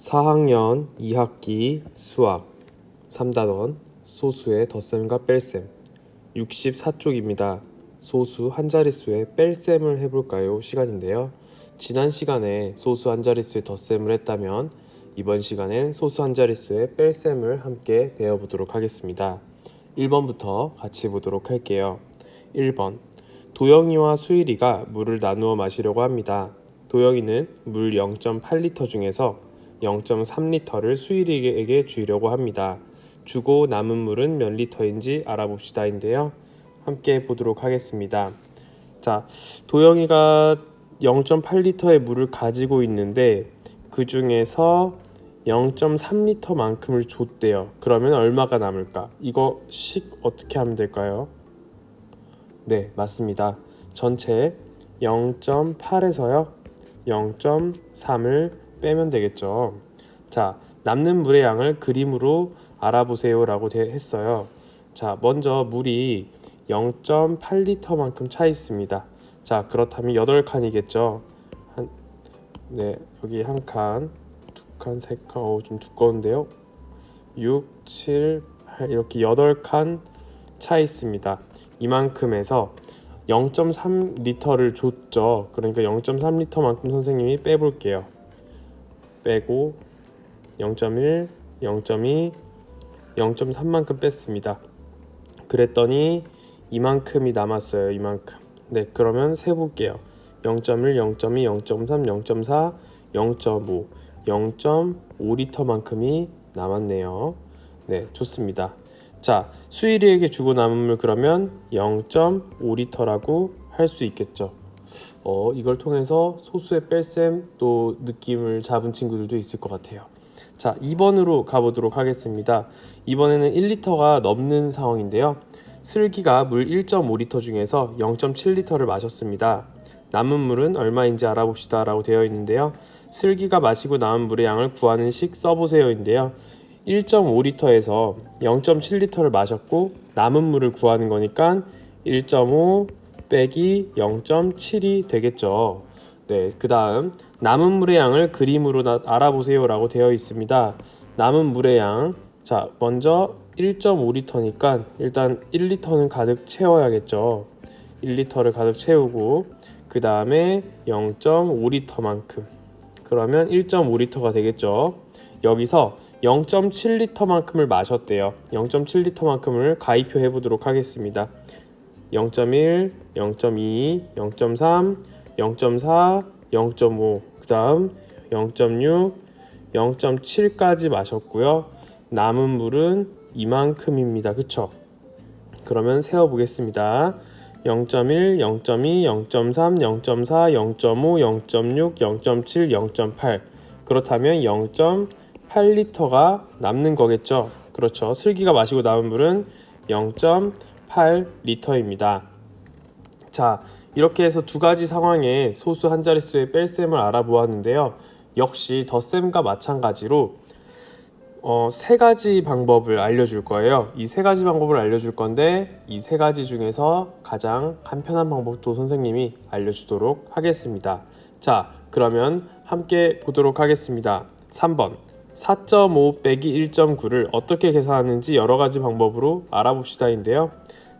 4학년 2학기 수학 3단원 소수의 덧셈과 뺄셈 64쪽입니다. 소수 한 자릿수의 뺄셈을 해볼까요? 시간인데요. 지난 시간에 소수 한 자릿수의 덧셈을 했다면 이번 시간엔 소수 한 자릿수의 뺄셈을 함께 배워보도록 하겠습니다. 1번부터 같이 보도록 할게요. 1번 도영이와 수일이가 물을 나누어 마시려고 합니다. 도영이는 물 0.8리터 중에서 0.3리터를 수일이에게 주려고 합니다. 주고 남은 물은 몇 리터인지 알아봅시다인데요. 함께 보도록 하겠습니다. 자, 도영이가 0.8리터의 물을 가지고 있는데 그 중에서 0.3리터만큼을 줬대요. 그러면 얼마가 남을까? 이거 식 어떻게 하면 될까요? 네, 맞습니다. 전체 0.8에서요. 0.3을 빼면 되겠죠. 자, 남는 물의 양을 그림으로 알아보세요 라고 돼- 했어요. 자, 먼저 물이 0.8리터만큼 차 있습니다. 자, 그렇다면 8칸이겠죠. 한 네, 여기 한 칸, 두 칸, 세 칸. 어, 좀 두꺼운데요. 6, 7, 8 이렇게 8칸 차 있습니다. 이만큼에서 0.3리터를 줬죠. 그러니까 0.3리터만큼 선생님이 빼볼게요. 빼고 0.1, 0.2, 0.3만큼 뺐습니다. 그랬더니 이만큼이 남았어요. 이만큼. 네, 그러면 세 볼게요. 0.1, 0.2, 0.3, 0.4, 0.5, 0.5리터만큼이 남았네요. 네, 좋습니다. 자, 수일이에게 주고 남은 물 그러면 0.5리터라고 할 수 있겠죠. 어, 이걸 통해서 소수의 뺄셈 또 느낌을 잡은 친구들도 있을 것 같아요. 자, 2번으로 가보도록 하겠습니다. 이번에는 1리터가 넘는 상황인데요. 슬기가 물 1.5리터 중에서 0.7리터를 마셨습니다. 남은 물은 얼마인지 알아봅시다 라고 되어 있는데요. 슬기가 마시고 남은 물의 양을 구하는 식 써보세요인데요. 1.5리터에서 0.7리터를 마셨고 남은 물을 구하는 거니까 1.5 빼기 0.7이 되겠죠. 네, 그 다음 남은 물의 양을 그림으로 나- 알아보세요 라고 되어 있습니다. 남은 물의 양, 자 먼저 1.5리터니까 일단 1리터는 가득 채워야겠죠. 1리터를 가득 채우고 그 다음에 0.5리터만큼 그러면 1.5리터가 되겠죠. 여기서 0.7리터만큼을 마셨대요. 0.7리터만큼을 가입표 해 보도록 하겠습니다. 0.1, 0.2, 0.3, 0.4, 0.5, 그 다음 0.6, 0.7까지 마셨고요. 남은 물은 이만큼입니다. 그쵸? 그러면 세어보겠습니다. 0.1, 0.2, 0.3, 0.4, 0.5, 0.6, 0.7, 0.8 그렇다면 0.8리터가 남는 거겠죠. 그렇죠. 슬기가 마시고 남은 물은 0.8 리터입니다. 자, 이렇게 해서 두 가지 상황의 소수 한 자릿수의 뺄셈을 알아보았는데요. 역시 덧셈과 마찬가지로 어, 세 가지 방법을 알려줄 거예요. 이 세 가지 방법을 알려줄 건데 이 세 가지 중에서 가장 간편한 방법도 선생님이 알려주도록 하겠습니다. 자, 그러면 함께 보도록 하겠습니다. 3번 4.5 빼기 1.9를 어떻게 계산하는지 여러 가지 방법으로 알아봅시다인데요.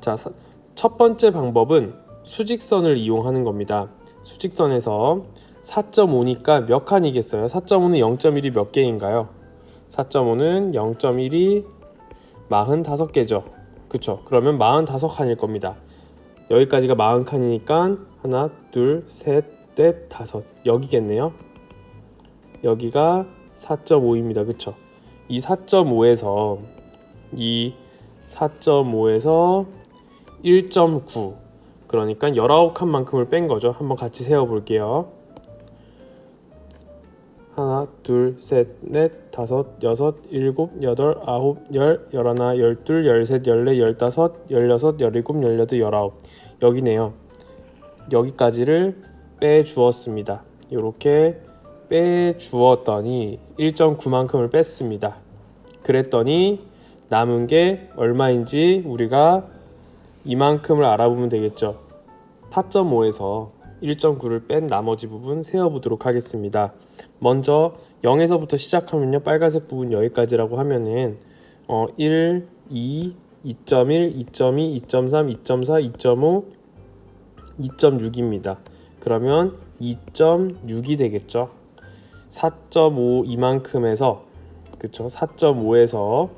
자, 사- 첫 번째 방법은 수직선을 이용하는 겁니다. 수직선에서 4.5니까 몇 칸이겠어요? 4.5는 0.1이 몇 개인가요? 4.5는 0.1이 45개죠. 그쵸? 그러면 45칸일 겁니다. 여기까지가 40칸이니까 하나, 둘, 셋, 넷, 다섯 여기겠네요. 여기가 4.5입니다. 그쵸? 이 4.5에서 이 4.5에서 1.9 그러니까 19칸만큼을 뺀 거죠. 한번 같이 세어 볼게요. 하나, 둘, 셋, 넷, 다섯, 여섯, 일곱, 여덟, 아홉, 열, 열하나, 열둘, 열셋, 열넷, 열다섯, 열여섯, 열일곱, 열여덟, 열아홉 여기네요. 여기까지를 빼 주었습니다. 이렇게 빼 주었더니 1.9만큼을 뺐습니다. 그랬더니 남은 게 얼마인지 우리가 이만큼을 알아보면 되겠죠. 4.5에서 1.9를 뺀 나머지 부분 세어보도록 하겠습니다. 먼저 0에서부터 시작하면요. 빨간색 부분 여기까지라고 하면은 어, 1, 2, 2.1, 2.2, 2.3, 2.4, 2.5, 2.6입니다. 그러면 2.6이 되겠죠. 4.5 이만큼에서 그쵸 4.5에서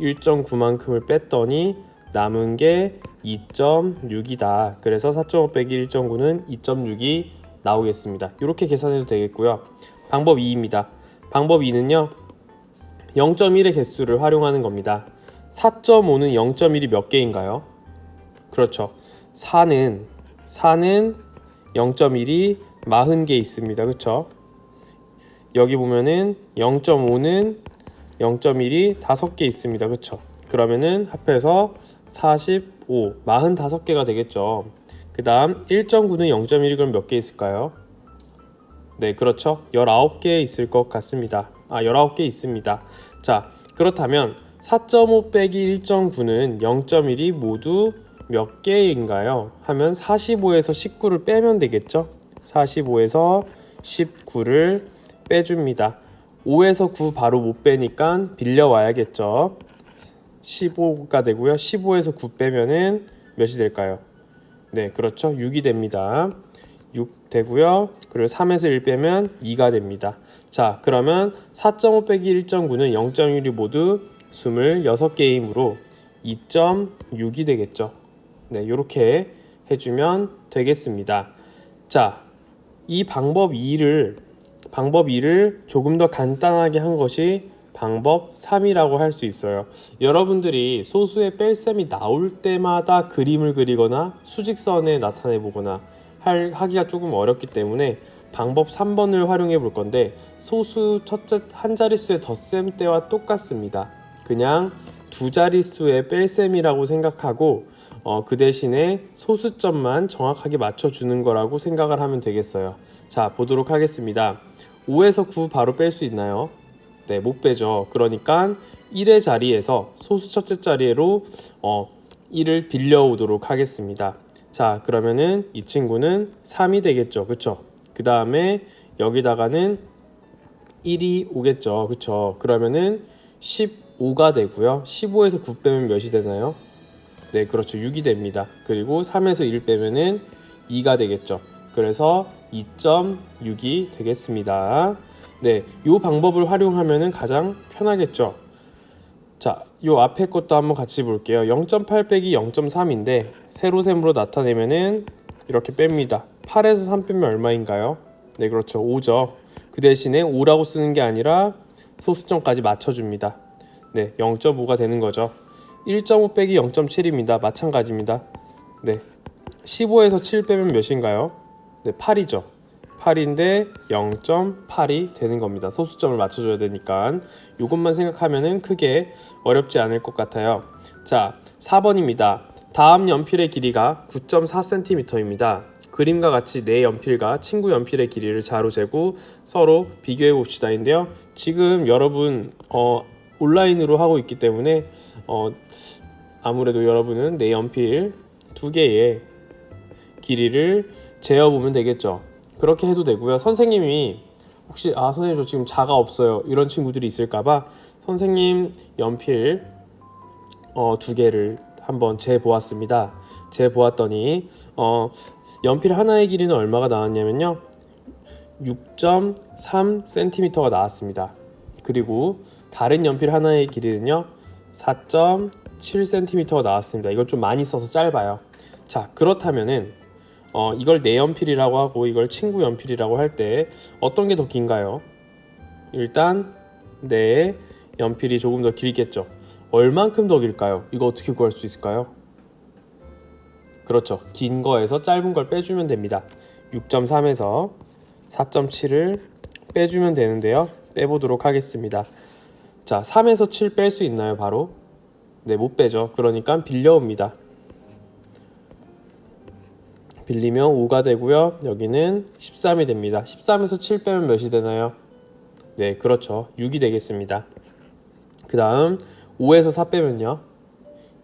1.9만큼을 뺐더니 남은 게 2.6이다. 그래서 4.5 빼기 1.9는 2.6이 나오겠습니다. 이렇게 계산해도 되겠고요. 방법 2입니다. 방법 2는요. 0.1의 개수를 활용하는 겁니다. 4.5는 0.1이 몇 개인가요? 그렇죠. 4는 4는 0.1이 40개 있습니다. 그렇죠? 여기 보면은 0.5는 0.1이 5개 있습니다. 그렇죠? 그러면은 합해서 45, 45개가 되겠죠. 그 다음 1.9는 0.1이 그럼 몇 개 있을까요? 네, 그렇죠. 19개 있을 것 같습니다. 아, 19개 있습니다. 자, 그렇다면 4.5 빼기 1.9는 0.1이 모두 몇 개인가요? 하면 45에서 19를 빼면 되겠죠? 45에서 19를 빼줍니다. 5에서 9 바로 못 빼니까 빌려와야겠죠. 15가 되고요. 15에서 9 빼면은 몇이 될까요? 네, 그렇죠. 6이 됩니다. 6 되고요. 그리고 3에서 1 빼면 2가 됩니다. 자, 그러면 4.5 빼기 1.9는 0.1이 모두 26개이므로 2.6이 되겠죠. 네, 이렇게 해주면 되겠습니다. 자, 이 방법 2를 방법 2를 조금 더 간단하게 한 것이 방법 3이라고 할 수 있어요. 여러분들이 소수의 뺄셈이 나올 때마다 그림을 그리거나 수직선에 나타내 보거나 할, 하기가 조금 어렵기 때문에 방법 3번을 활용해 볼 건데 소수 첫째 한 자릿수의 덧셈 때와 똑같습니다. 그냥 두 자릿수의 뺄셈이라고 생각하고 어, 그 대신에 소수점만 정확하게 맞춰주는 거라고 생각을 하면 되겠어요. 자 보도록 하겠습니다. 5에서 9 바로 뺄 수 있나요? 네, 못 빼죠. 그러니까 1의 자리에서 소수 첫째 자리로 어, 1을 빌려오도록 하겠습니다. 자, 그러면은 이 친구는 3이 되겠죠. 그쵸? 그 다음에 여기다가는 1이 오겠죠. 그쵸? 그러면은 15가 되고요. 15에서 9 빼면 몇이 되나요? 네, 그렇죠. 6이 됩니다. 그리고 3에서 1 빼면은 2가 되겠죠. 그래서 2.6이 되겠습니다. 네, 이 방법을 활용하면 가장 편하겠죠. 자, 요 앞에 것도 한번 같이 볼게요. 0.8 빼기 0.3인데 세로셈으로 나타내면은 이렇게 뺍니다. 8에서 3 빼면 얼마인가요? 네, 그렇죠. 5죠. 그 대신에 5라고 쓰는 게 아니라 소수점까지 맞춰줍니다. 네, 0.5가 되는 거죠. 1.5 빼기 0.7입니다. 마찬가지입니다. 네, 15에서 7 빼면 몇인가요? 네, 8이죠. 8인데 0.8이 되는 겁니다. 소수점을 맞춰줘야 되니까 이것만 생각하면은 크게 어렵지 않을 것 같아요. 자, 4번입니다. 다음 연필의 길이가 9.4cm입니다. 그림과 같이 내 연필과 친구 연필의 길이를 자로 재고 서로 비교해 봅시다 인데요. 지금 여러분 어, 온라인으로 하고 있기 때문에 어, 아무래도 여러분은 내 연필 두 개의 길이를 재어 보면 되겠죠. 그렇게 해도 되고요. 선생님이 혹시 아 선생님 저 지금 자가 없어요 이런 친구들이 있을까봐 선생님 연필 어, 두 개를 한번 재 보았습니다. 재 보았더니 어, 연필 하나의 길이는 얼마가 나왔냐면요 6.3cm가 나왔습니다. 그리고 다른 연필 하나의 길이는요 4.7cm가 나왔습니다. 이건 좀 많이 써서 짧아요. 자 그렇다면은 어, 이걸 내 연필이라고 하고 이걸 친구 연필이라고 할 때 어떤 게 더 긴가요? 일단 내 연필이 조금 더 길겠죠. 얼만큼 더 길까요? 이거 어떻게 구할 수 있을까요? 그렇죠. 긴 거에서 짧은 걸 빼주면 됩니다. 6.3에서 4.7을 빼주면 되는데요. 빼보도록 하겠습니다. 자, 3에서 7 뺄 수 있나요, 바로? 네, 못 빼죠. 그러니까 빌려옵니다. 빌리면 5가 되고요. 여기는 13이 됩니다. 13에서 7 빼면 몇이 되나요? 네, 그렇죠. 6이 되겠습니다. 그 다음 5에서 4 빼면요.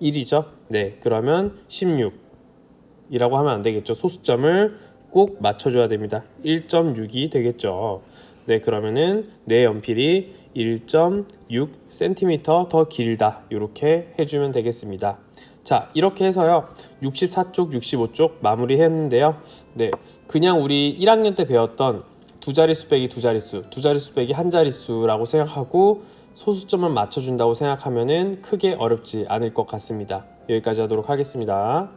1이죠. 네, 그러면 16이라고 하면 안 되겠죠. 소수점을 꼭 맞춰줘야 됩니다. 1.6이 되겠죠. 네, 그러면은 내 연필이 1.6cm 더 길다. 이렇게 해주면 되겠습니다. 자, 이렇게 해서요. 64쪽, 65쪽 마무리 했는데요. 네, 그냥 우리 1학년 때 배웠던 두 자릿수 빼기 두 자릿수, 두 자릿수 빼기 한 자릿수라고 생각하고 소수점을 맞춰준다고 생각하면은 크게 어렵지 않을 것 같습니다. 여기까지 하도록 하겠습니다.